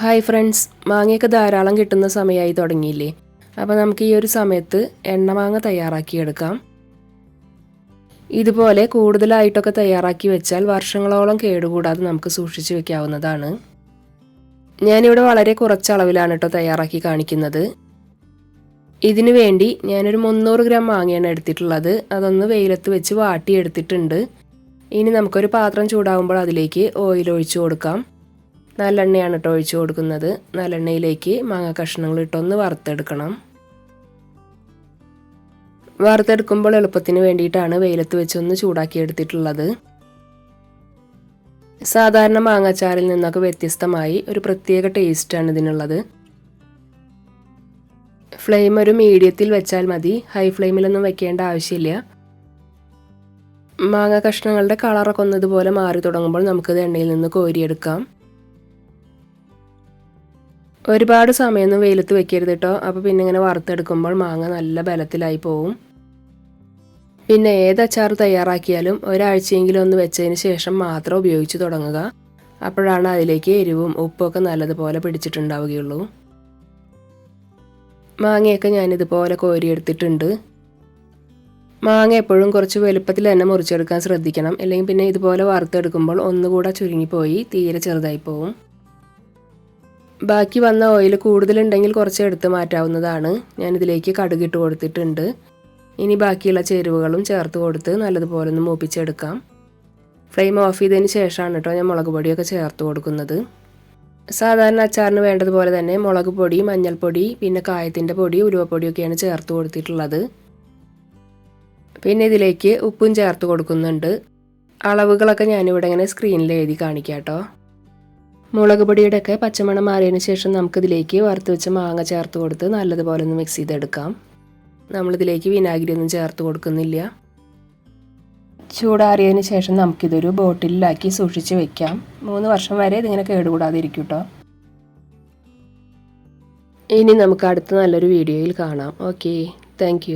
Hi friends മാങ്ങയൊക്കെ ധാരാളം കിട്ടുന്ന സമയമായി തുടങ്ങിയില്ലേ? അപ്പോൾ നമുക്ക് ഈ ഒരു സമയത്ത് എണ്ണ മാങ്ങ തയ്യാറാക്കിയെടുക്കാം. ഇതുപോലെ കൂടുതലായിട്ടൊക്കെ തയ്യാറാക്കി വെച്ചാൽ വർഷങ്ങളോളം കേടുകൂടാതെ നമുക്ക് സൂക്ഷിച്ചു വെക്കാവുന്നതാണ്. ഞാനിവിടെ വളരെ കുറച്ച് അളവിലാണ് കേട്ടോ തയ്യാറാക്കി കാണിക്കുന്നത്. ഇതിനു വേണ്ടി ഞാനൊരു മുന്നൂറ് ഗ്രാം മാങ്ങയാണ് എടുത്തിട്ടുള്ളത്. അതൊന്ന് വെയിലത്ത് വെച്ച് വാട്ടിയെടുത്തിട്ടുണ്ട്. ഇനി നമുക്കൊരു പാത്രം ചൂടാകുമ്പോൾ അതിലേക്ക് ഓയിൽ ഒഴിച്ചു കൊടുക്കാം. നല്ലെണ്ണയാണ് കേട്ടോ ഒഴിച്ചു കൊടുക്കുന്നത്. നല്ലെണ്ണയിലേക്ക് മാങ്ങ കഷ്ണങ്ങൾ ഇട്ടൊന്ന് വറുത്തെടുക്കണം. വറുത്തെടുക്കുമ്പോൾ എളുപ്പത്തിന് വേണ്ടിയിട്ടാണ് വെയിലത്ത് വെച്ചൊന്ന് ചൂടാക്കി എടുത്തിട്ടുള്ളത്. സാധാരണ മാങ്ങാച്ചാറിൽ നിന്നൊക്കെ വ്യത്യസ്തമായി ഒരു പ്രത്യേക ടേസ്റ്റാണ് ഇതിനുള്ളത്. ഫ്ലെയിം ഒരു മീഡിയത്തിൽ വെച്ചാൽ മതി. ഹൈ ഫ്ലെയിമിലൊന്നും വെക്കേണ്ട ആവശ്യമില്ല. മാങ്ങ കഷ്ണങ്ങളുടെ കളറൊക്കെ ഒന്നതുപോലെ മാറി തുടങ്ങുമ്പോൾ നമുക്കിത് എണ്ണയിൽ നിന്ന് കോരിയെടുക്കാം. ഒരുപാട് സമയമൊന്നും വെയിലത്ത് വെക്കരുത് കേട്ടോ അപ്പോൾ പിന്നെ ഇങ്ങനെ വറുത്തെടുക്കുമ്പോൾ മാങ്ങ നല്ല ബലത്തിലായി പോവും. പിന്നെ ഏത് അച്ചാർ തയ്യാറാക്കിയാലും ഒരാഴ്ചയെങ്കിലും ഒന്ന് വെച്ചതിന് ശേഷം മാത്രം ഉപയോഗിച്ച് തുടങ്ങുക. അപ്പോഴാണ് അതിലേക്ക് എരിവും ഉപ്പൊക്കെ നല്ലതുപോലെ പിടിച്ചിട്ടുണ്ടാവുകയുള്ളൂ. മാങ്ങയൊക്കെ ഞാനിതുപോലെ കോരിയെടുത്തിട്ടുണ്ട്. മാങ്ങ എപ്പോഴും കുറച്ച് വലുപ്പത്തിൽ തന്നെ മുറിച്ചെടുക്കാൻ ശ്രദ്ധിക്കണം. അല്ലെങ്കിൽ പിന്നെ ഇതുപോലെ വറുത്തെടുക്കുമ്പോൾ ഒന്നുകൂടെ ചുരുങ്ങിപ്പോയി തീരെ ചെറുതായി പോവും. ബാക്കി വന്ന ഓയിൽ കൂടുതലുണ്ടെങ്കിൽ കുറച്ച് എടുത്ത് മാറ്റാവുന്നതാണ്. ഞാനിതിലേക്ക് കടുകിട്ട് കൊടുത്തിട്ടുണ്ട്. ഇനി ബാക്കിയുള്ള ചേരുവകളും ചേർത്ത് കൊടുത്ത് നല്ലതുപോലെ ഒന്ന് മൂപ്പിച്ചെടുക്കാം. ഫ്ലെയിം ഓഫ് ചെയ്തതിന് ശേഷമാണ് കേട്ടോ ഞാൻ മുളക് പൊടിയൊക്കെ ചേർത്ത് കൊടുക്കുന്നത്. സാധാരണ അച്ചാറിന് വേണ്ടതുപോലെ തന്നെ മുളക് പൊടി മഞ്ഞൾപ്പൊടി പിന്നെ കായത്തിന്റെ പൊടി ഉലുവപ്പൊടിയൊക്കെയാണ് ചേർത്ത് കൊടുത്തിട്ടുള്ളത്. പിന്നെ ഇതിലേക്ക് ഉപ്പും ചേർത്ത് കൊടുക്കുന്നുണ്ട്. അളവുകളൊക്കെ ഞാനിവിടെ ഇങ്ങനെ സ്ക്രീനിൽ എഴുതി കാണിക്കാം കേട്ടോ. മുളക് പൊടിയുടെയൊക്കെ പച്ചമണം മാറിയതിന് ശേഷം നമുക്കിതിലേക്ക് വറുത്ത് വെച്ച മാങ്ങ ചേർത്ത് കൊടുത്ത് നല്ലതുപോലെ ഒന്ന് മിക്സ് ചെയ്തെടുക്കാം. നമ്മളിതിലേക്ക് വിനാഗിരി ഒന്നും ചേർത്ത് കൊടുക്കുന്നില്ല. ചൂടാറിയതിന് ശേഷം നമുക്കിതൊരു ബോട്ടിലാക്കി സൂക്ഷിച്ച് വെക്കാം. മൂന്ന് വർഷം വരെ ഇതിങ്ങനെ കേടുകൂടാതെ ഇരിക്കും കേട്ടോ ഇനി നമുക്ക് അടുത്ത നല്ലൊരു വീഡിയോയിൽ കാണാം. ഓക്കെ. താങ്ക്